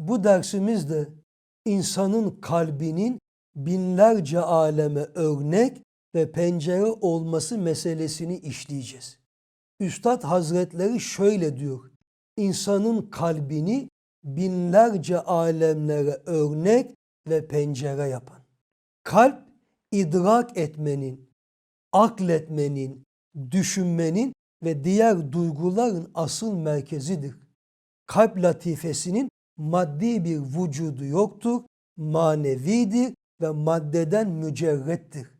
Bu dersimizde insanın kalbinin binlerce aleme örnek ve pencere olması meselesini işleyeceğiz. Üstad Hazretleri şöyle diyor. İnsanın kalbini binlerce alemlere örnek ve pencere yapan. Kalp idrak etmenin, akletmenin, düşünmenin ve diğer duyguların asıl merkezidir. Kalp latifesinin maddi bir vücudu yoktur, manevidir ve maddeden mücerrettir.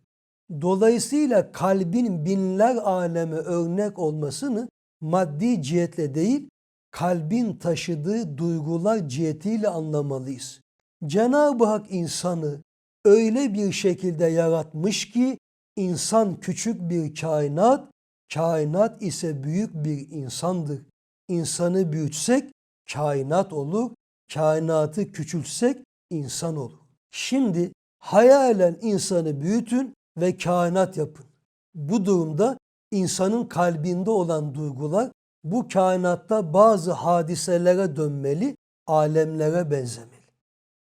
Dolayısıyla kalbin binler aleme örnek olmasını maddi cihetle değil, kalbin taşıdığı duygular cihetiyle anlamalıyız. Cenab-ı Hak insanı öyle bir şekilde yaratmış ki insan küçük bir kainat, kainat ise büyük bir insandır. İnsanı büyütsek kainat olur, kainatı küçültsek insan olur. Şimdi hayalen insanı büyütün ve kainat yapın. Bu durumda insanın kalbinde olan duygular bu kainatta bazı hadiselere dönmeli, alemlere benzemeli.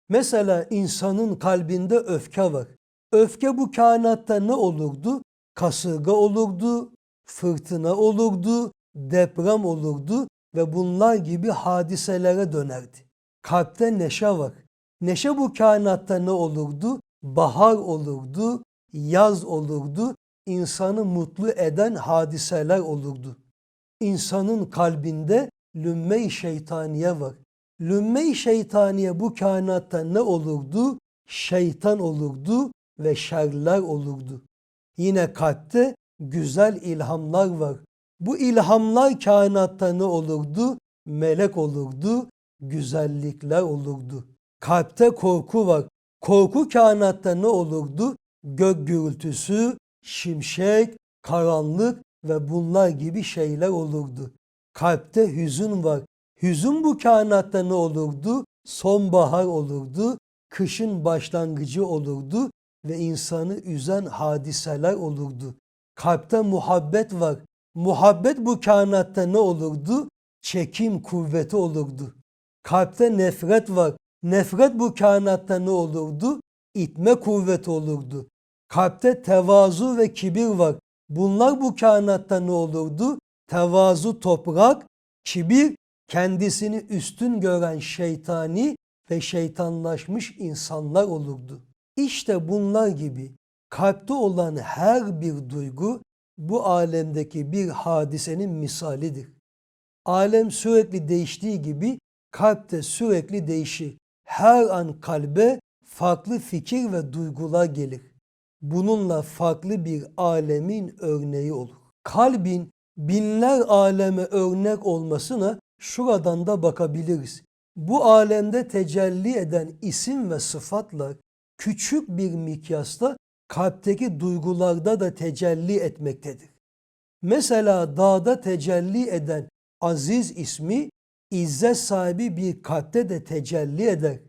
Mesela insanın kalbinde öfke var. Öfke bu kainatta ne olurdu? Kasırga olurdu, fırtına olurdu, deprem olurdu ve bunlar gibi hadiselere dönerdi. Kalpte neşe var. Neşe bu kainatta ne olurdu? Bahar olurdu, yaz olurdu, insanı mutlu eden hadiseler olurdu. İnsanın kalbinde lümme-i şeytaniye var. Lümme-i şeytaniye bu kainatta ne olurdu? Şeytan olurdu ve şerler olurdu. Yine kalpte güzel ilhamlar var. Bu ilhamlar kainatta ne olurdu? Melek olurdu, güzellikler olurdu. Kalpte korku var. Korku kainatta ne olurdu? Gök gürültüsü, şimşek, karanlık ve bunlar gibi şeyler olurdu. Kalpte hüzün var. Hüzün bu kainatta ne olurdu? Sonbahar olurdu, kışın başlangıcı olurdu ve insanı üzen hadiseler olurdu. Kalpte muhabbet var. Muhabbet bu kainatta ne olurdu? Çekim kuvveti olurdu. Kalpte nefret var. Nefret bu kainatta ne olurdu? İtme kuvveti olurdu. Kalpte tevazu ve kibir var. Bunlar bu kainatta ne olurdu? Tevazu toprak, kibir kendisini üstün gören şeytani ve şeytanlaşmış insanlar olurdu. İşte bunlar gibi kalpte olan her bir duygu bu alemdeki bir hadisenin misalidir. Alem sürekli değiştiği gibi kalp de sürekli değişir. Her an kalbe farklı fikir ve duygular gelir. Bununla farklı bir alemin örneği olur. Kalbin binler aleme örnek olmasına şuradan da bakabiliriz. Bu alemde tecelli eden isim ve sıfatlar küçük bir mikyasta kalpteki duygularda da tecelli etmektedir. Mesela dağda tecelli eden aziz ismi izzet sahibi bir kalpte de tecelli eder.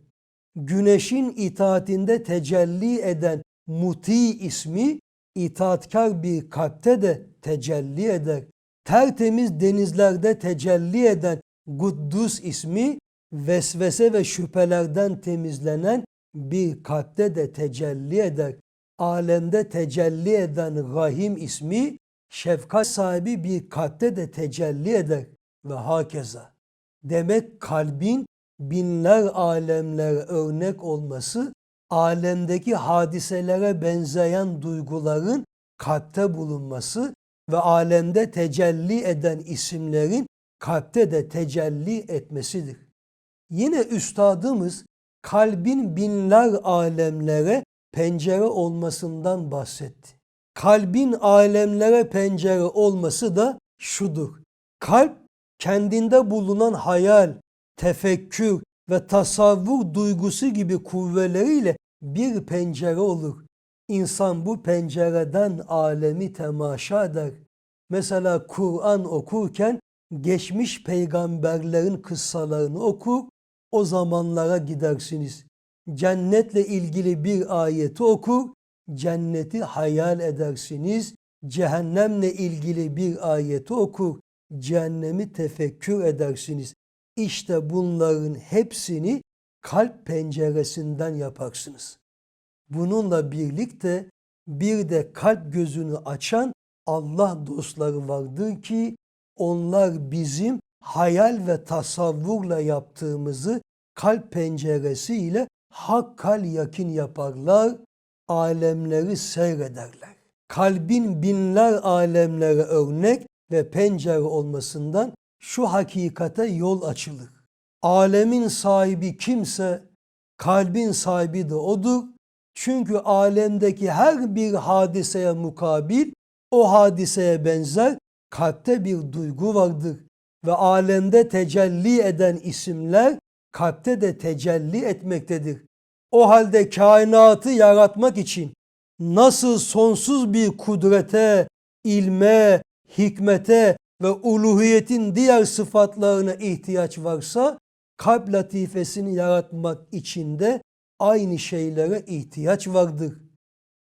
Güneşin itaatinde tecelli eden muti ismi itaatkar bir kalpte de tecelli eder. Tertemiz denizlerde tecelli eden Guddus ismi vesvese ve şüphelerden temizlenen bir kalpte de tecelli eder. Alemde tecelli eden Rahim ismi şefkat sahibi bir kalpte de tecelli eder ve hakeza. Demek kalbin binler alemlere örnek olması alemdeki hadiselere benzeyen duyguların kalpte bulunması ve alemde tecelli eden isimlerin kalpte de tecelli etmesidir. Yine üstadımız kalbin binler alemlere pencere olmasından bahsetti. Kalbin alemlere pencere olması da şudur. Kalp kendinde bulunan hayal, tefekkür ve tasavvur duygusu gibi kuvveleriyle bir pencere olur. İnsan bu pencereden alemi temaşa eder. Mesela Kur'an okurken geçmiş peygamberlerin kıssalarını okur, o zamanlara gidersiniz. Cennetle ilgili bir ayeti okur, cenneti hayal edersiniz. Cehennemle ilgili bir ayeti okur, cehennemi tefekkür edersiniz. İşte bunların hepsini kalp penceresinden yaparsınız. Bununla birlikte bir de kalp gözünü açan Allah dostları vardır ki onlar bizim hayal ve tasavvurla yaptığımızı kalp penceresiyle hakkal yakin yaparlar, alemleri seyrederler. Kalbin binler alemlere örnek ve pencere olmasından şu hakikate yol açılır. Alemin sahibi kimse kalbin sahibi de odur. Çünkü alemdeki her bir hadiseye mukabil o hadiseye benzer kalpte bir duygu vardır. Ve alemde tecelli eden isimler kalpte de tecelli etmektedir. O halde kainatı yaratmak için nasıl sonsuz bir kudrete, ilme, hikmete ve uluhiyetin diğer sıfatlarına ihtiyaç varsa kalp latifesini yaratmak için de aynı şeylere ihtiyaç vardır.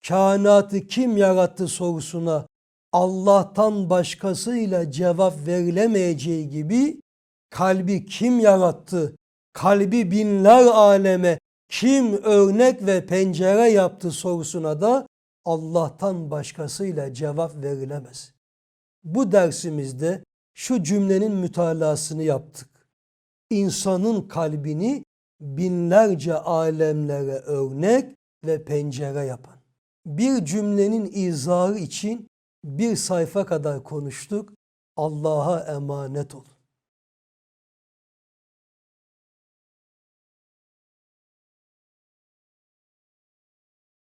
Kainatı kim yarattı sorusuna Allah'tan başkasıyla cevap verilemeyeceği gibi kalbi kim yarattı? Kalbi binler aleme kim örnek ve pencere yaptı sorusuna da Allah'tan başkasıyla cevap verilemez. Bu dersimizde şu cümlenin mütalasını yaptık. İnsanın kalbini binlerce alemlere örnek ve pencere yapan. Bir cümlenin izahı için bir sayfa kadar konuştuk. Allah'a emanet olun.